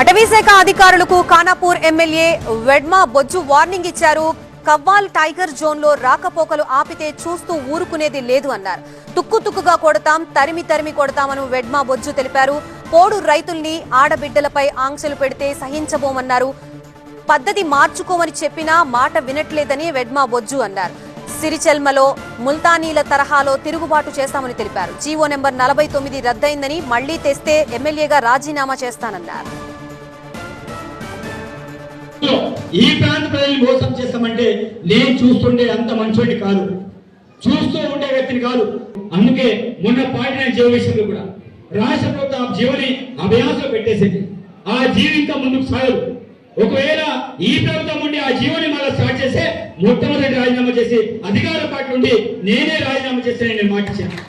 అటవీశాఖ అధికారులకు Khanapur MLA Vedma Bojju warning ఇచ్చారు. కవ్వాల్ టైగర్ జోన్లో రాకపోకలు ఆపితే చూస్తూ ఊరుకునేది లేదు అన్నారు. తుక్కు తుక్కుగా కొడతాం తరిమి తరిమి కొడతామని వెడ్మా బొజ్జు తెలిపారు. పోడు రైతుల్ని ఆడబిడ్డలపై ఆంక్షలు పెడితే సహించబోమన్నారు. పద్ధతి మార్చుకోమని చెప్పినా మాట వినట్లేదని వెడ్మా బొజ్జు అన్నారు. సిరిచెల్మలో ముల్తానీల తరహాలో తిరుగుబాటు చేస్తామని తెలిపారు. జీవో నెంబర్ నలభై తొమ్మిది రద్దయిందని మళ్ళీ తెస్తే ఎమ్మెల్యేగా రాజీనామా చేస్తానన్నారు. ఈ ప్రాంత ప్రజల్ని మోసం చేస్తామంటే నేను చూస్తుండే అంత మంచోడి కాదు. చూస్తూ ఉండే వ్యక్తిని కాదు. అందుకే మొన్న పాడిన జీవ విషయంలో కూడా రాష్ట్ర ప్రభుత్వం ఆ జీవని అభ్యాసం పెట్టేసింది. ఆ జీవితం ముందుకు సాగదు. ఒకవేళ ఈ ప్రభుత్వం ఉండి ఆ జీవని మళ్ళీ స్టార్ట్ చేస్తే మొట్టమొదటి రాజీనామా చేసి అధికార పార్టీ నుండి నేనే రాజీనామా చేస్తానని నేను మాట